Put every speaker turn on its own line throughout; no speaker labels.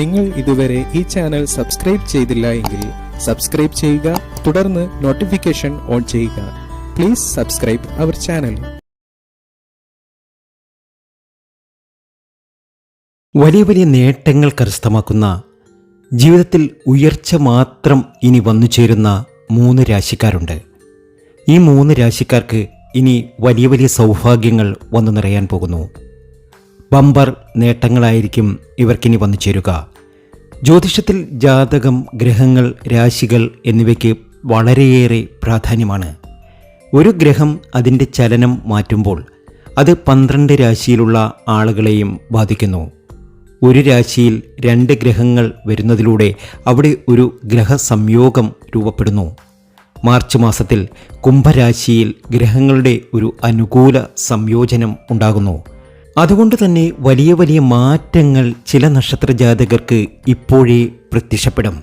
നിങ്ങൾ ഇതുവരെ ഈ ചാനൽ സബ്സ്ക്രൈബ് ചെയ്തില്ല എങ്കിൽ സബ്സ്ക്രൈബ് ചെയ്യുക തുടർന്ന് നോട്ടിഫിക്കേഷൻ ഓൺ ചെയ്യുക. പ്ലീസ് സബ്സ്ക്രൈബ് അവർ ചാനൽ
വലിയ വലിയ നേട്ടങ്ങൾ കരസ്ഥമാക്കുന്ന ജീവിതത്തിൽ ഉയർച്ച മാത്രം ഇനി വന്നു ചേരുന്ന മൂന്ന് രാശിക്കാരുണ്ട്. ഈ മൂന്ന് രാശിക്കാർക്ക് ഇനി വലിയ വലിയ സൗഭാഗ്യങ്ങൾ വന്നു നിറയാൻ പോകുന്നു. ബമ്പർ നേട്ടങ്ങളായിരിക്കും ഇവർക്കിനി വന്നു ചേരുക. ജ്യോതിഷത്തിൽ ജാതകം ഗ്രഹങ്ങൾ രാശികൾ എന്നിവയ്ക്ക് വളരെയേറെ പ്രാധാന്യമാണ്. ഒരു ഗ്രഹം അതിന്റെ ചലനം മാറ്റുമ്പോൾ അത് പന്ത്രണ്ട് രാശിയിലുള്ള ആളുകളെയും ബാധിക്കുന്നു. ഒരു രാശിയിൽ രണ്ട് ഗ്രഹങ്ങൾ വരുന്നതിലൂടെ അവിടെ ഒരു ഗ്രഹസംയോഗം രൂപപ്പെടുന്നു. മാർച്ച് മാസത്തിൽ കുംഭരാശിയിൽ ഗ്രഹങ്ങളുടെ ഒരു അനുകൂല സംയോജനം ഉണ്ടാകുന്നു. അതുകൊണ്ട് തന്നെ വലിയ വലിയ മാറ്റങ്ങൾ ചില നക്ഷത്ര ജാതകർക്ക് ഇപ്പോഴേ പ്രത്യക്ഷപ്പെടും.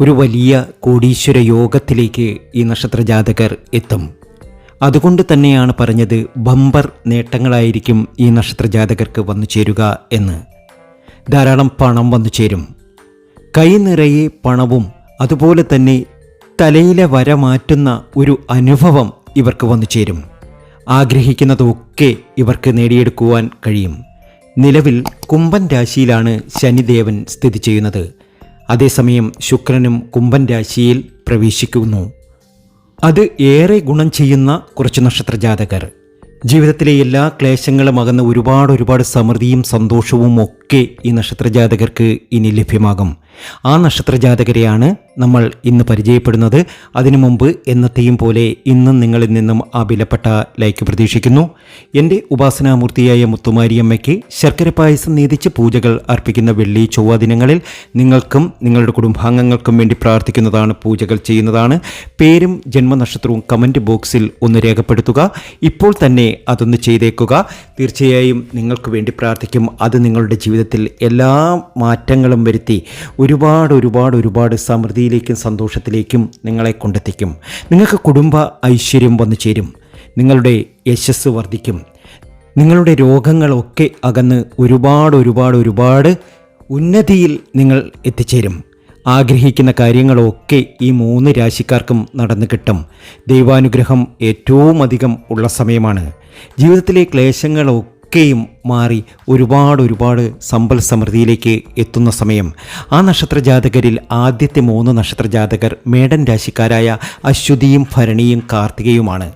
ഒരു വലിയ കോടീശ്വര യോഗത്തിലേക്ക് ഈ നക്ഷത്ര ജാതകർ എത്തും. അതുകൊണ്ട് തന്നെയാണ് പറഞ്ഞത് ബമ്പർ നേട്ടങ്ങളായിരിക്കും ഈ നക്ഷത്ര ജാതകർക്ക് വന്നു ചേരുക എന്ന്. ധാരാളം പണം വന്നു ചേരും. കൈ നിറയെ പണവും അതുപോലെ തന്നെ തലയിലെ വര മാറ്റുന്ന ഒരു അനുഭവം ഇവർക്ക് വന്നു ചേരും. ആഗ്രഹിക്കുന്നതൊക്കെ ഇവർക്ക് നേടിയെടുക്കുവാൻ കഴിയും. നിലവിൽ കുംഭൻ രാശിയിലാണ് ശനിദേവൻ സ്ഥിതി ചെയ്യുന്നത്. അതേസമയം ശുക്രനും കുംഭൻ രാശിയിൽ പ്രവേശിക്കുന്നു. അത് ഏറെ ഗുണം ചെയ്യുന്ന കുറച്ച് നക്ഷത്ര ജാതകർ ജീവിതത്തിലെ എല്ലാ ക്ലേശങ്ങളും അകന്ന് ഒരുപാട് ഒരുപാട് സമൃദ്ധിയും സന്തോഷവും ഒക്കെ ഈ നക്ഷത്രജാതകർക്ക് ഇനി ലഭ്യമാകും. ആ നക്ഷത്രജാതകരെയാണ് നമ്മൾ ഇന്ന് പരിചയപ്പെടുന്നത്. അതിനു മുമ്പ് എന്നത്തെയും പോലെ ഇന്നും നിങ്ങളിൽ നിന്നും ആ വിലപ്പെട്ട ലൈക്ക് പ്രതീക്ഷിക്കുന്നു. എന്റെ ഉപാസനാമൂർത്തിയായ മുത്തുമാരിയമ്മയ്ക്ക് ശർക്കര പായസം നീതിച്ച് പൂജകൾ അർപ്പിക്കുന്ന വെള്ളി ചൊവ്വ ദിനങ്ങളിൽ നിങ്ങൾക്കും നിങ്ങളുടെ കുടുംബാംഗങ്ങൾക്കും വേണ്ടി പ്രാർത്ഥിക്കുന്നതാണ് പൂജകൾ ചെയ്യുന്നതാണ്. പേരും ജന്മനക്ഷത്രവും കമന്റ് ബോക്സിൽ ഒന്ന് രേഖപ്പെടുത്തുക. ഇപ്പോൾ തന്നെ അതൊന്ന് ചെയ്തേക്കുക. തീർച്ചയായും നിങ്ങൾക്ക് വേണ്ടി പ്രാർത്ഥിക്കും. അത് നിങ്ങളുടെ ജീവിതത്തിൽ എല്ലാ മാറ്റങ്ങളും വരുത്തി ഒരുപാട് ഒരുപാട് ഒരുപാട് സമൃദ്ധിയിലേക്കും സന്തോഷത്തിലേക്കും നിങ്ങളെ കൊണ്ടെത്തിക്കും. നിങ്ങൾക്ക് കുടുംബ ഐശ്വര്യം വന്നു ചേരും. നിങ്ങളുടെ യശസ് വർദ്ധിക്കും. നിങ്ങളുടെ രോഗങ്ങളൊക്കെ അകന്ന് ഒരുപാട് ഒരുപാട് ഒരുപാട് ഉന്നതിയിൽ നിങ്ങൾ എത്തിച്ചേരും. ആഗ്രഹിക്കുന്ന കാര്യങ്ങളൊക്കെ ഈ മൂന്ന് രാശിക്കാർക്കും നടന്നു കിട്ടും. ദൈവാനുഗ്രഹം ഏറ്റവും അധികം ഉള്ള സമയമാണ്. ജീവിതത്തിലെ ക്ലേശങ്ങളൊക്കെയും മാറി ഒരുപാട് ഒരുപാട് സമ്പൽ സമൃദ്ധിയിലേക്ക് എത്തുന്ന സമയം. ആ നക്ഷത്ര ജാതകരിൽ ആദ്യത്തെ മൂന്ന് നക്ഷത്ര ജാതകർ മേടൻ രാശിക്കാരായ അശ്വതിയും ഭരണിയും കാർത്തികയുമാണ്.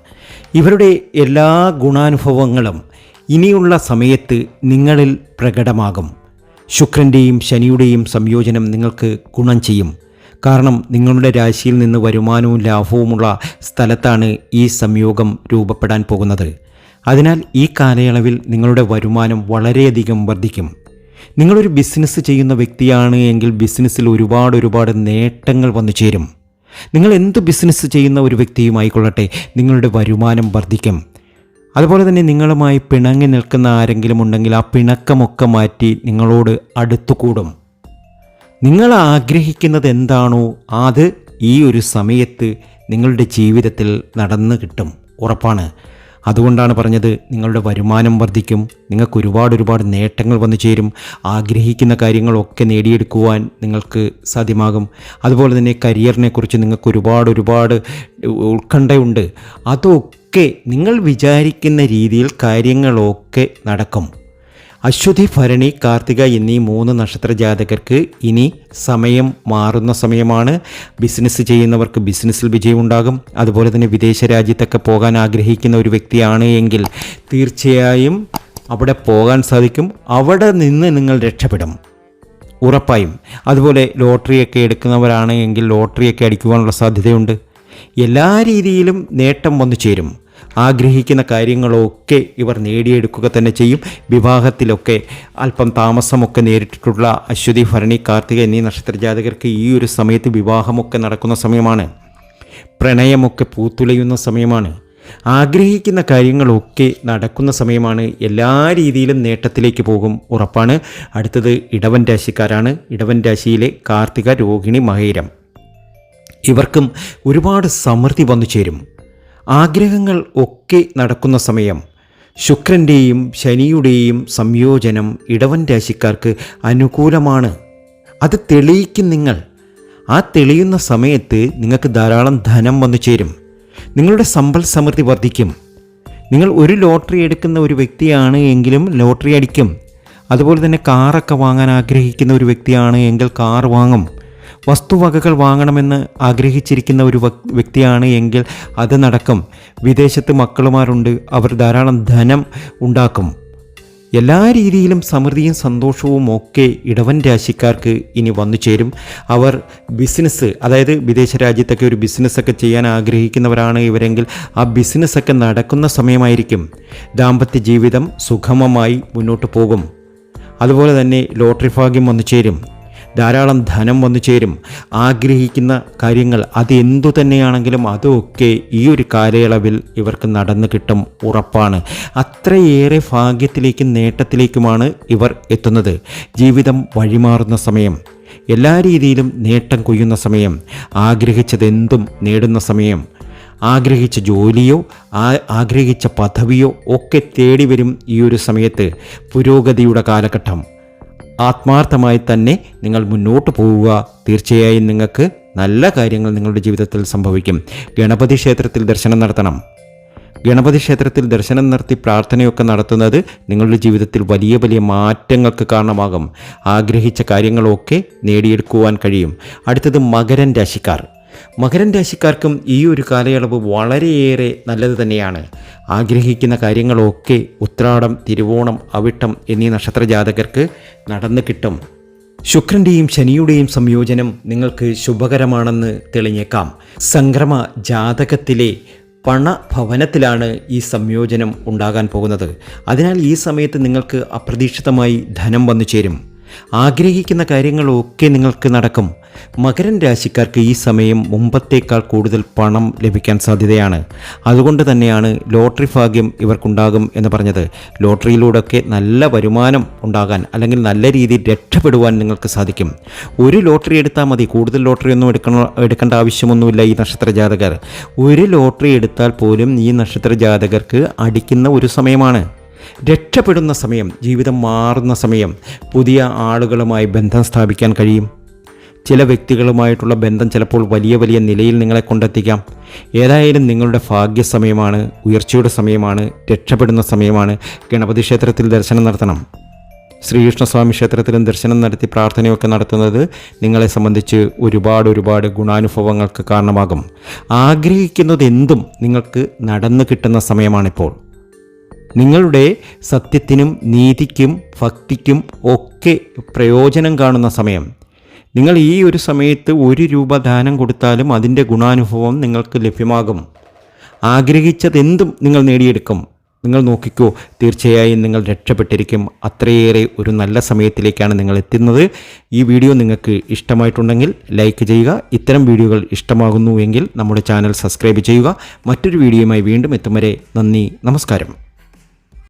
ഇവരുടെ എല്ലാ ഗുണാനുഭവങ്ങളും ഇനിയുള്ള സമയത്ത് നിങ്ങളിൽ പ്രകടമാകും. ശുക്രന്റെയും ശനിയുടെയും സംയോജനം നിങ്ങൾക്ക് ഗുണം ചെയ്യും. കാരണം നിങ്ങളുടെ രാശിയിൽ നിന്ന് വരുമാനവും ലാഭവുമുള്ള സ്ഥലത്താണ് ഈ സംയോഗം രൂപപ്പെടാൻ പോകുന്നത്. അതിനാൽ ഈ കാലയളവിൽ നിങ്ങളുടെ വരുമാനം വളരെയധികം വർദ്ധിക്കും. നിങ്ങളൊരു ബിസിനസ് ചെയ്യുന്ന വ്യക്തിയാണ് എങ്കിൽ ബിസിനസ്സിൽ ഒരുപാട് ഒരുപാട് നേട്ടങ്ങൾ വന്നു ചേരും. നിങ്ങൾ എന്ത് ബിസിനസ് ചെയ്യുന്ന ഒരു വ്യക്തിയുമായിക്കൊള്ളട്ടെ നിങ്ങളുടെ വരുമാനം വർദ്ധിക്കും. അതുപോലെ തന്നെ നിങ്ങളുമായി പിണങ്ങി നിൽക്കുന്ന ആരെങ്കിലും ഉണ്ടെങ്കിൽ ആ പിണക്കമൊക്കെ മാറ്റി നിങ്ങളോട് അടുത്തുകൂടും. നിങ്ങൾ ആഗ്രഹിക്കുന്നത് എന്താണോ അത് ഈ ഒരു സമയത്ത് നിങ്ങളുടെ ജീവിതത്തിൽ നടന്നു കിട്ടും. ഉറപ്പാണ്. അതുകൊണ്ടാണ് പറഞ്ഞത് നിങ്ങളുടെ വരുമാനം വർദ്ധിക്കും നിങ്ങൾക്ക് ഒരുപാട് ഒരുപാട് നേട്ടങ്ങൾ വന്നു ചേരും ആഗ്രഹിക്കുന്ന കാര്യങ്ങളൊക്കെ നേടിയെടുക്കുവാൻ നിങ്ങൾക്ക് സാധ്യമാകും. അതുപോലെ തന്നെ കരിയറിനെക്കുറിച്ച് നിങ്ങൾക്ക് ഒരുപാട് ഒരുപാട് ഉത്കണ്ഠയുണ്ട്. അതൊക്കെ നിങ്ങൾ വിചാരിക്കുന്ന രീതിയിൽ കാര്യങ്ങളൊക്കെ നടക്കും. അശ്വതി ഭരണി കാർത്തിക എന്നീ മൂന്ന് നക്ഷത്ര ജാതകർക്ക് ഇനി സമയം മാറുന്ന സമയമാണ്. ബിസിനസ് ചെയ്യുന്നവർക്ക് ബിസിനസ്സിൽ വിജയമുണ്ടാകും. അതുപോലെ തന്നെ വിദേശ രാജ്യത്തൊക്കെ പോകാൻ ആഗ്രഹിക്കുന്ന ഒരു വ്യക്തിയാണ് എങ്കിൽ തീർച്ചയായും അവിടെ പോകാൻ സാധിക്കും. അവിടെ നിന്ന് നിങ്ങൾ രക്ഷപ്പെടും. ഉറപ്പായും. അതുപോലെ ലോട്ടറിയൊക്കെ എടുക്കുന്നവരാണ് എങ്കിൽ ലോട്ടറിയൊക്കെ അടിക്കുവാനുള്ള സാധ്യതയുണ്ട്. എല്ലാ രീതിയിലും നേട്ടം വന്നു ചേരും. ആഗ്രഹിക്കുന്ന കാര്യങ്ങളൊക്കെ ഇവർ നേടിയെടുക്കുക തന്നെ ചെയ്യും. വിവാഹത്തിലൊക്കെ അല്പം താമസമൊക്കെ നേരിട്ടിട്ടുള്ള അശ്വതി ഭരണി കാർത്തിക എന്നീ നക്ഷത്രജാതകർക്ക് ഈ ഒരു സമയത്ത് വിവാഹമൊക്കെ നടക്കുന്ന സമയമാണ്. പ്രണയമൊക്കെ പൂത്തുലയുന്ന സമയമാണ്. ആഗ്രഹിക്കുന്ന കാര്യങ്ങളൊക്കെ നടക്കുന്ന സമയമാണ്. എല്ലാ രീതിയിലും നേട്ടത്തിലേക്ക് പോകും ഉറപ്പാണ്. അടുത്തത് ഇടവൻ രാശിക്കാരാണ്. ഇടവൻ രാശിയിലെ കാർത്തിക രോഹിണി മഹേരം. ഇവർക്കും ഒരുപാട് സമൃദ്ധി വന്നു ചേരും ആഗ്രഹങ്ങൾ ഒക്കെ നടക്കുന്ന സമയം ശുക്രന്റെയും ശനിയുടെയും സംയോജനം ഇടവൻ രാശിക്കാർക്ക് അനുകൂലമാണ്. അത് തെളിയിക്കും നിങ്ങൾ. ആ തെളിയുന്ന സമയത്ത് നിങ്ങൾക്ക് ധാരാളം ധനം വന്നു ചേരും. നിങ്ങളുടെ സമ്പൽ സമൃദ്ധി വർദ്ധിക്കും. നിങ്ങൾ ഒരു ലോട്ടറി എടുക്കുന്ന ഒരു വ്യക്തിയാണ് എങ്കിലും ലോട്ടറി അടിക്കും. അതുപോലെ തന്നെ കാറൊക്കെ വാങ്ങാൻ ആഗ്രഹിക്കുന്ന ഒരു വ്യക്തിയാണ് എങ്കിൽ കാർ വാങ്ങും. വസ്തുവകകൾ വാങ്ങണമെന്ന് ആഗ്രഹിച്ചിരിക്കുന്ന ഒരു വ്യക്തിയാണ് എങ്കിൽ അത് നടക്കും വിദേശത്ത് മക്കളുമാരുണ്ട്. അവർ ധാരാളം ധനം ഉണ്ടാക്കും. എല്ലാ രീതിയിലും സമൃദ്ധിയും സന്തോഷവും ഒക്കെ ഇടവൻ രാശിക്കാർക്ക് ഇനി വന്നു ചേരും. അവർ ബിസിനസ് അതായത് വിദേശ രാജ്യത്തൊക്കെ ഒരു ബിസിനസ്സൊക്കെ ചെയ്യാൻ ആഗ്രഹിക്കുന്നവരാണ് ഇവരെങ്കിൽ ആ ബിസിനസ്സൊക്കെ നടക്കുന്ന സമയമായിരിക്കും ദാമ്പത്യ ജീവിതം സുഗമമായി മുന്നോട്ട് പോകും. അതുപോലെ തന്നെ ലോട്ടറി ഭാഗ്യം വന്നു ചേരും. ധാരാളം ധനം വന്നു ചേരും. ആഗ്രഹിക്കുന്ന കാര്യങ്ങൾ അത് എന്തു തന്നെയാണെങ്കിലും അതൊക്കെ ഈ ഒരു കാലയളവിൽ ഇവർക്ക് നടന്നു കിട്ടും ഉറപ്പാണ്. അത്രയേറെ ഭാഗ്യത്തിലേക്കും നേട്ടത്തിലേക്കുമാണ് ഇവർ എത്തുന്നത്. ജീവിതം വഴിമാറുന്ന സമയം എല്ലാ രീതിയിലും നേട്ടം കൊയ്യുന്ന സമയം ആഗ്രഹിച്ചതെന്തും നേടുന്ന സമയം ആഗ്രഹിച്ച ജോലിയോ ആഗ്രഹിച്ച പദവിയോ ഒക്കെ തേടി വരും ഈ ഒരു സമയത്ത് പുരോഗതിയുടെ കാലഘട്ടം. ആത്മാർത്ഥമായി തന്നെ നിങ്ങൾ മുന്നോട്ട് പോവുക. തീർച്ചയായും നിങ്ങൾക്ക് നല്ല കാര്യങ്ങൾ നിങ്ങളുടെ ജീവിതത്തിൽ സംഭവിക്കും. ഗണപതി ക്ഷേത്രത്തിൽ ദർശനം നടത്തണം. ഗണപതി ക്ഷേത്രത്തിൽ ദർശനം നടത്തി പ്രാർത്ഥനയൊക്കെ നടത്തുന്നത് നിങ്ങളുടെ ജീവിതത്തിൽ വലിയ വലിയ മാറ്റങ്ങൾക്ക് കാരണമാകും. ആഗ്രഹിച്ച കാര്യങ്ങളൊക്കെ നേടിയെടുക്കുവാൻ കഴിയും. അടുത്തത് മകരൻ രാശിക്കാർ. മകരൻ രാശിക്കാർക്കും ഈ ഒരു കാലയളവ് വളരെയേറെ നല്ലത് തന്നെയാണ്. ആഗ്രഹിക്കുന്ന കാര്യങ്ങളൊക്കെ ഉത്രാടം തിരുവോണം അവിട്ടം എന്നീ നക്ഷത്ര ജാതകർക്ക് നടന്നു കിട്ടും. ശുക്രന്റെയും ശനിയുടെയും സംയോജനം നിങ്ങൾക്ക് ശുഭകരമാണെന്ന് തെളിഞ്ഞേക്കാം. സംക്രമ ജാതകത്തിലെ പണഭവനത്തിലാണ് ഈ സംയോജനം ഉണ്ടാകാൻ പോകുന്നത്. അതിനാൽ ഈ സമയത്ത് നിങ്ങൾക്ക് അപ്രതീക്ഷിതമായി ധനം വന്നു ചേരും. ആഗ്രഹിക്കുന്ന കാര്യങ്ങളൊക്കെ നിങ്ങൾക്ക് നടക്കും. മകരൻ രാശിക്കാർക്ക് ഈ സമയം മുമ്പത്തേക്കാൾ കൂടുതൽ പണം ലഭിക്കാൻ സാധ്യതയാണ്. അതുകൊണ്ട് തന്നെയാണ് ലോട്ടറി ഭാഗ്യം ഇവർക്കുണ്ടാകും എന്ന് പറഞ്ഞത്. ലോട്ടറിയിലൂടെയൊക്കെ നല്ല വരുമാനം ഉണ്ടാകാൻ അല്ലെങ്കിൽ നല്ല രീതിയിൽ രക്ഷപ്പെടുവാൻ നിങ്ങൾക്ക് സാധിക്കും. ഒരു ലോട്ടറി എടുത്താൽ മതി. കൂടുതൽ ലോട്ടറി ഒന്നും എടുക്കണ എടുക്കേണ്ട ആവശ്യമൊന്നുമില്ല ഈ നക്ഷത്ര ജാതകർ. ഒരു ലോട്ടറി എടുത്താൽ പോലും ഈ നക്ഷത്ര ജാതകർക്ക് അടിക്കുന്ന ഒരു സമയമാണ്. രക്ഷപ്പെടുന്ന സമയം ജീവിതം മാറുന്ന സമയം പുതിയ ആളുകളുമായി ബന്ധം സ്ഥാപിക്കാൻ കഴിയും. ചില വ്യക്തികളുമായിട്ടുള്ള ബന്ധം ചിലപ്പോൾ വലിയ വലിയ നിലയിൽ നിങ്ങളെ കൊണ്ടെത്തിക്കാം. ഏതായാലും നിങ്ങളുടെ ഭാഗ്യ സമയമാണ് ഉയർച്ചയുടെ സമയമാണ് രക്ഷപ്പെടുന്ന സമയമാണ്. ഗണപതി ക്ഷേത്രത്തിൽ ദർശനം നടത്തണം. ശ്രീകൃഷ്ണസ്വാമി ക്ഷേത്രത്തിലും ദർശനം നടത്തി പ്രാർത്ഥനയൊക്കെ നടത്തുന്നത് നിങ്ങളെ സംബന്ധിച്ച് ഒരുപാട് ഒരുപാട് ഗുണാനുഭവങ്ങൾക്ക് കാരണമാകും. ആഗ്രഹിക്കുന്നത് എന്തും നിങ്ങൾക്ക് നടന്നു കിട്ടുന്ന സമയമാണിപ്പോൾ. നിങ്ങളുടെ സത്യത്തിനും നീതിക്കും ഭക്തിക്കും ഒക്കെ പ്രയോജനം കാണുന്ന സമയം. നിങ്ങൾ ഈ ഒരു സമയത്ത് ഒരു രൂപ ദാനം കൊടുത്താലും അതിന്റെ ഗുണാനുഭവം നിങ്ങൾക്ക് ലഭ്യമാകും. ആഗ്രഹിച്ചതെന്തും നിങ്ങൾ നേടിയെടുക്കും. നിങ്ങൾ നോക്കിക്കോ തീർച്ചയായും നിങ്ങൾ രക്ഷപ്പെട്ടിരിക്കും. അത്രയേറെ ഒരു നല്ല സമയത്തിലേക്കാണ് നിങ്ങൾ എത്തുന്നത്. ഈ വീഡിയോ നിങ്ങൾക്ക് ഇഷ്ടമായിട്ടുണ്ടെങ്കിൽ ലൈക്ക് ചെയ്യുക. ഇത്തരം വീഡിയോകൾ ഇഷ്ടമാകുന്നുവെങ്കിൽ നമ്മുടെ ചാനൽ സബ്സ്ക്രൈബ് ചെയ്യുക. മറ്റൊരു വീഡിയോയുമായി വീണ്ടും എത്തും വരെ നന്ദി നമസ്കാരം.